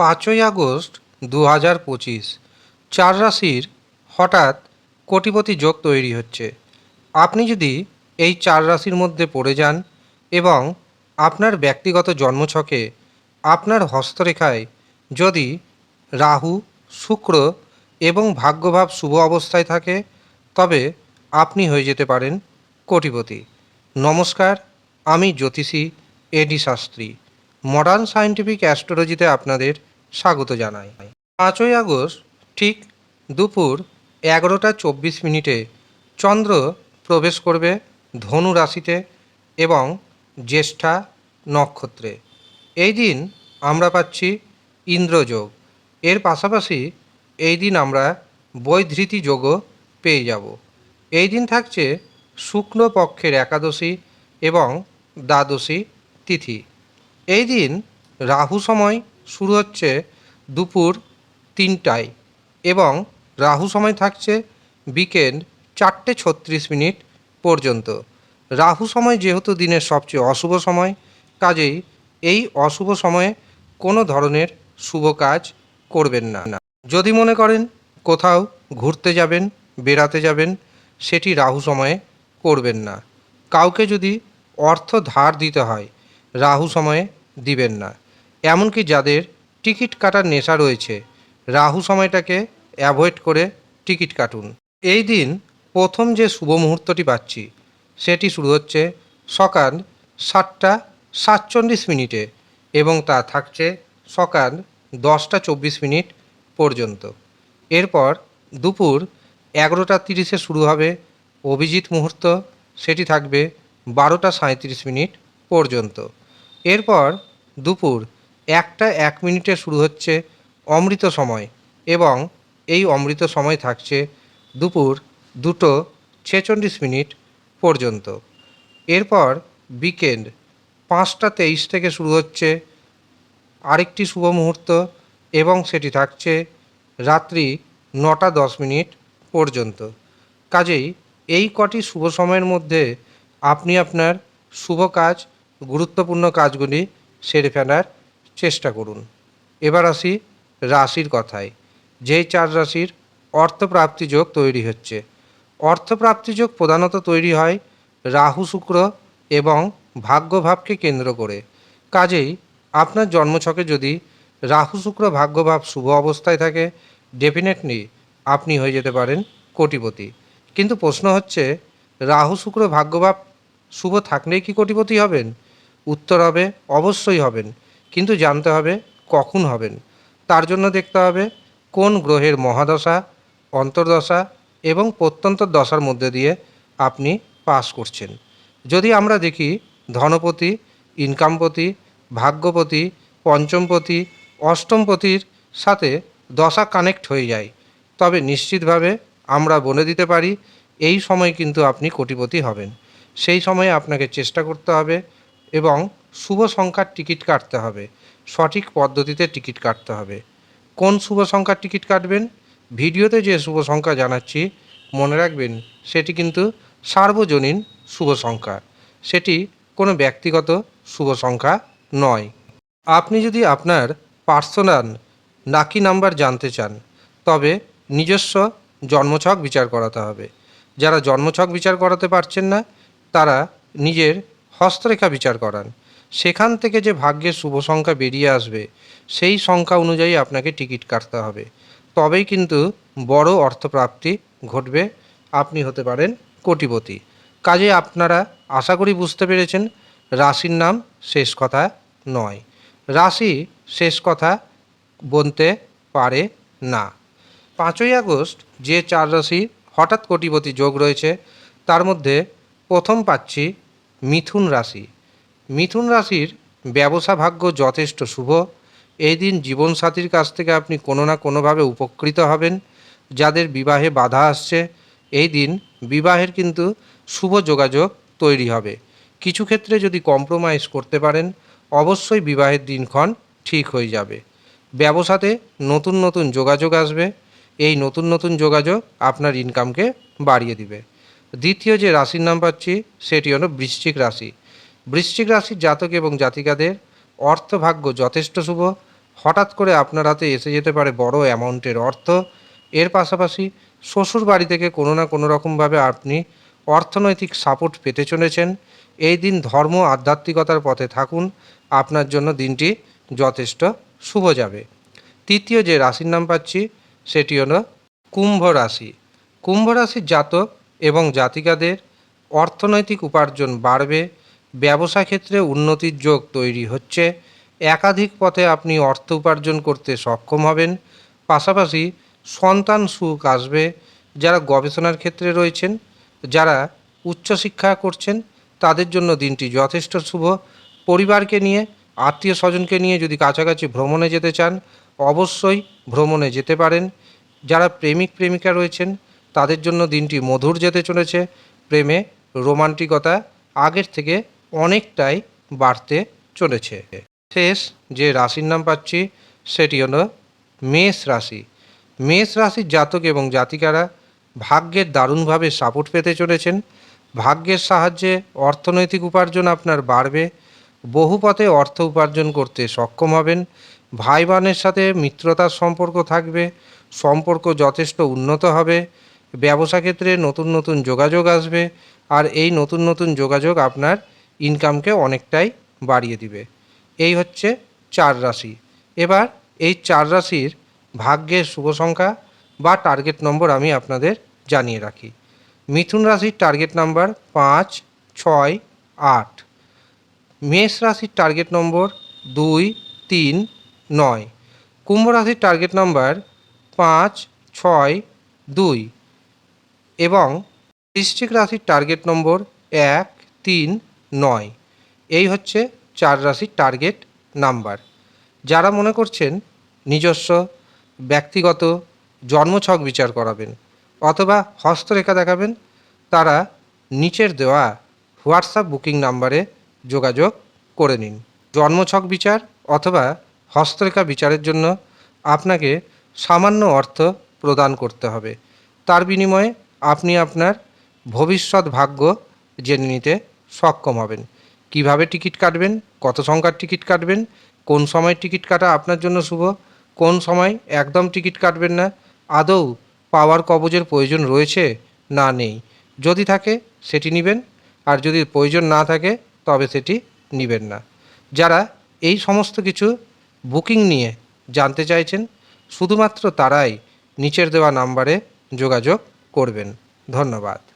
পাঁচই আগস্ট দু হাজার পঁচিশ, চার রাশির হঠাৎ কোটিপতি যোগ তৈরি হচ্ছে। আপনি যদি এই চার রাশির মধ্যে পড়ে যান এবং আপনার ব্যক্তিগত জন্মছকে আপনার হস্তরেখায় যদি রাহু, শুক্র এবং ভাগ্যভাব শুভ অবস্থায় থাকে, তবে আপনি হয়ে যেতে পারেন কোটিপতি। নমস্কার, আমি জ্যোতিষী এডি শাস্ত্রী। মডার্ন সায়েন্টিফিক অ্যাস্ট্রোলজিতে আপনাদের স্বাগত জানাই। পাঁচই আগস্ট, ঠিক দুপুর এগারোটা চব্বিশ মিনিটে চন্দ্র প্রবেশ করবে ধনু রাশিতে এবং জ্যেষ্ঠা নক্ষত্রে। এই দিন আমরা পাচ্ছি ইন্দ্রযোগ এর পাশাপাশি এই দিন আমরা বৈধৃতি যোগও পেয়ে যাব। এই দিন থাকছে শুক্ল পক্ষের একাদশী এবং দ্বাদশী তিথি। এই দিন রাহু সময় শুরু হচ্ছে দুপুর তিনটায় এবং রাহু সময় থাকছে বিকেল চারটে ছত্রিশ মিনিট পর্যন্ত। রাহু সময় যেহেতু দিনের সবচেয়ে অশুভ সময়, কাজেই এই অশুভ সময়ে কোনো ধরনের শুভ কাজ করবেন না। যদি মনে করেন কোথাও ঘুরতে যাবেন, বেড়াতে যাবেন, সেটি রাহু সময়ে করবেন না। কাউকে যদি অর্থ ধার দিতে হয়, রাহু সময়ে দিবেন না। এমনকি যাদের টিকিট কাটার নেশা রয়েছে, রাহু সময়টাকে অ্যাভয়েড করে টিকিট কাটুন। এই দিন প্রথম যে শুভ মুহূর্তটি পাচ্ছি, সেটি শুরু হচ্ছে সকাল সাতটা সাতচল্লিশ মিনিটে এবং তা থাকছে সকাল দশটা চব্বিশ মিনিট পর্যন্ত। এরপর দুপুর এগারোটা তিরিশে শুরু হবে অভিজিৎ মুহূর্ত, সেটি থাকবে বারোটা সাঁত্রিশ মিনিট পর্যন্ত। এরপর দুপুর একটা এক মিনিটে শুরু হচ্ছে অমৃত সময় এবং এই অমৃত সময় থাকছে দুপুর দুটো ছেচল্লিশ মিনিট পর্যন্ত। এরপর বিকেন্ড পাঁচটা তেইশ থেকে শুরু হচ্ছে আরেকটি শুভ মুহূর্ত এবং সেটি থাকছে রাত্রি নটা দশ মিনিট পর্যন্ত। কাজেই এই কটি শুভ সময়ের মধ্যে আপনি আপনার শুভ কাজ, গুরুত্বপূর্ণ কাজগুলি সেরে ফেলার চেষ্টা করুন। এবার আসি রাশির কথায়। যেই চার রাশির অর্থপ্রাপ্তি যোগ তৈরি হচ্ছে। অর্থপ্রাপ্তি যোগ প্রধানত তৈরি হয় রাহু, শুক্র এবং ভাগ্যভাবকে কেন্দ্র করে। কাজেই আপনার জন্মছকে যদি রাহু, শুক্র ভাগ্যভাব শুভ অবস্থায় থাকে, ডেফিনেটলি আপনি হয়ে যেতে পারেন কোটিপতি। কিন্তু প্রশ্ন হচ্ছে, রাহু, শুক্র ভাগ্যভাব শুভ থাকলেই কি কোটিপতি হবেন? উত্তর হবে, অবশ্যই হবেন। কিন্তু জানতে হবে কখন হবেন। তার জন্য দেখতে হবে কোন গ্রহের মহাদশা, অন্তর্দশা এবং প্রত্যন্ত দশার মধ্যে দিয়ে আপনি পাস করছেন। যদি আমরা দেখি ধনপতি, ইনকামপতি, ভাগ্যপতি, পঞ্চমপতি, অষ্টমপতির সাথে দশা কানেক্ট হয়ে যায়, তবে নিশ্চিতভাবে আমরা বলে দিতে পারি এই সময় কিন্তু আপনি কোটিপতি হবেন। সেই সময়ে আপনাকে চেষ্টা করতে হবে এবং শুভ সংখ্যার টিকিট কাটতে হবে। সঠিক পদ্ধতিতে টিকিট কাটতে হবে। কোন শুভ সংখ্যার টিকিট কাটবেন? ভিডিওতে যে শুভ সংখ্যা জানাচ্ছি, মনে রাখবেন সেটি কিন্তু সার্বজনীন শুভ সংখ্যা। সেটি কোনো ব্যক্তিগত শুভ সংখ্যা নয়। আপনি যদি আপনার পার্সোনাল নাকি নাম্বার জানতে চান, তবে নিজস্ব জন্মছক বিচার করাতে হবে। যারা জন্মছক বিচার করাতে পারছেন না, তারা নিজের হস্তরেখা বিচার করান। সেখান থেকে যে ভাগ্যের শুভ সংখ্যা বেরিয়ে আসবে, সেই সংখ্যা অনুযায়ী আপনাকে টিকিট কাটতে হবে। তবেই কিন্তু বড় অর্থপ্রাপ্তি ঘটবে, আপনি হতে পারেন কোটিপতি। কাজে আপনারা, আশা করি বুঝতে পেরেছেন, রাশির নাম শেষ কথা নয়। রাশি শেষ কথা বলতে পারে না। পাঁচই আগস্ট যে চার রাশি হঠাৎ কোটিপতি যোগ রয়েছে, তার মধ্যে প্রথম পাচ্ছি মিথুন রাশি। মিথুন রাশির ব্যবসা ভাগ্য যথেষ্ট শুভ। এই দিন জীবনসাথীর কাছ থেকে আপনি কোনো না কোনোভাবে উপকৃত হবেন, যাদের বিবাহে বাধা আসছে। এই দিন বিবাহের কিন্তু শুভ যোগাযোগ তৈরি হবে। কিছু ক্ষেত্রে যদি কম্প্রোমাইজ করতে পারেন, অবশ্যই বিবাহের দিনক্ষণ ঠিক হয়ে যাবে। ব্যবসাতে নতুন নতুন যোগাযোগ আসবে। এই নতুন নতুন যোগাযোগ আপনার ইনকামকে বাড়িয়ে দিবে। দ্বিতীয় যে রাশির নাম পাচ্ছি, সেটি হলো বৃশ্চিক রাশি। বৃশ্চিক রাশির জাতক এবং জাতিকাদের অর্থভাগ্য যথেষ্ট শুভ। হঠাৎ করে আপনার হাতে এসে যেতে পারে বড় অ্যামাউন্টের অর্থ। এর পাশাপাশি শ্বশুর বাড়ি থেকে কোনো না কোনো রকমভাবে আপনি অর্থনৈতিক সাপোর্ট পেতে চলেছেন। এই দিন ধর্ম, আধ্যাত্মিকতার পথে থাকুন। আপনার জন্য দিনটি যথেষ্ট শুভ যাবে। তৃতীয় যে রাশির নাম পাচ্ছি, সেটি হলো কুম্ভ রাশি। কুম্ভ রাশির জাতক এবং জাতিকাদের অর্থনৈতিক উপার্জন বাড়বে। ব্যবসা ক্ষেত্রে উন্নতির যোগ তৈরি হচ্ছে। একাধিক পথে আপনি অর্থ উপার্জন করতে সক্ষম হবেন। পাশাপাশি সন্তান সুখ আসবে। যারা গবেষণার ক্ষেত্রে রয়েছেন, যারা উচ্চশিক্ষা করছেন, তাদের জন্য দিনটি যথেষ্ট শুভ। পরিবারকে নিয়ে, আত্মীয় স্বজনকে নিয়ে যদি কাছাকাছি ভ্রমণে যেতে চান, অবশ্যই ভ্রমণে যেতে পারেন। যারা প্রেমিক, প্রেমিকা রয়েছেন, তাদের জন্য দিনটি মধুর যেতে চলেছে। প্রেমে রোমান্টিকতা আগের থেকে অনেকটাই বাড়তে চলেছে। শেষ যে রাশির নাম পাচ্ছি, সেটি হলো মেষ রাশি। মেষ রাশির জাতক এবং জাতিকারা ভাগ্যের দারুণভাবে সাপোর্ট পেতে চলেছেন। ভাগ্যের সাহায্যে অর্থনৈতিক উপার্জন আপনার বাড়বে। বহু পথে অর্থ উপার্জন করতে সক্ষম হবেন। ভাই বোনের সাথে মিত্রতার সম্পর্ক থাকবে। সম্পর্ক যথেষ্ট উন্নত হবে। ব্যবসা ক্ষেত্রে নতুন নতুন যোগাযোগ আসবে। আর এই নতুন নতুন যোগাযোগ আপনার ইনকামকে অনেকটাই বাড়িয়ে দিবে। এই হচ্ছে চার রাশি। এবার এই চার রাশির ভাগ্যের শুভ সংখ্যা বা টার্গেট নম্বর আমি আপনাদের জানিয়ে রাখি। মিথুন রাশির টার্গেট নাম্বার পাঁচ, ছয়, আট। মেষ রাশির টার্গেট নম্বর দুই, তিন, নয়। কুম্ভ রাশির টার্গেট নাম্বার পাঁচ, ছয়, দুই। এবং বৃশ্চিক রাশির টার্গেট নম্বর এক, তিন নয়। এই হচ্ছে চার রাশির টার্গেট নাম্বার যারা মনে করছেন নিজস্ব, ব্যক্তিগত, জন্মছক বিচার করাবেন অথবা হস্তরেখা দেখাবেন, তারা নিচের দেওয়া হোয়াটসঅ্যাপ বুকিং নাম্বারে যোগাযোগ করে নিন। জন্মছক বিচার অথবা হস্তরেখা বিচারের জন্য আপনাকে সামান্য অর্থ প্রদান করতে হবে। তার বিনিময়ে আপনি আপনার ভবিষ্যৎ ভাগ্য জেনে নিতে সক্ষম হবেন। কীভাবে টিকিট কাটবেন? কত সংখ্যার টিকিট কাটবেন? কোন সময় টিকিট কাটা আপনার জন্য শুভ? কোন সময় একদম টিকিট কাটবেন না? আদৌ পাওয়ার কবজের প্রয়োজন রয়েছে না নেই? যদি থাকে, সেটি নেবেন। আর যদি প্রয়োজন না থাকে, তবে সেটি নেবেন না। যারা এই সমস্ত কিছু বুকিং নিয়ে জানতে চাইছেন, শুধুমাত্র তারাই নিচের দেওয়া নাম্বারে যোগাযোগ করবেন। ধন্যবাদ।